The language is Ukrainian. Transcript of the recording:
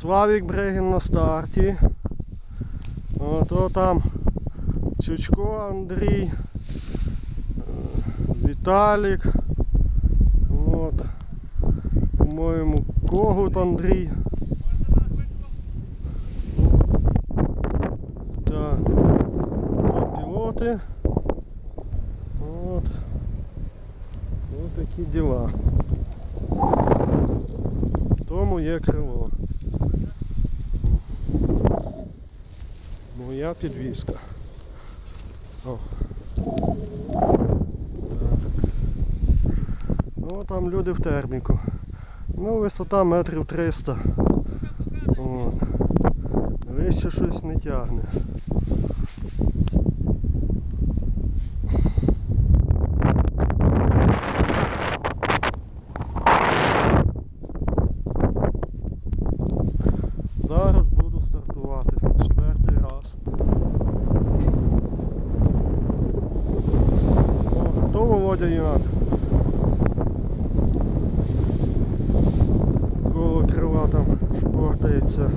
Славік Брегін на старті. Ото там Чучко Андрій. е, Віталік. От. По-моєму, Когут Андрій. Так. От пілоти. От. Ось такі діла. Тому є крило. Моя підвіска. О. Ну там люди в терміку. Ну, висота метрів 300. От. Вище щось не тягне. Зараз О, то Володя Юнак. Коло крила там шпортається.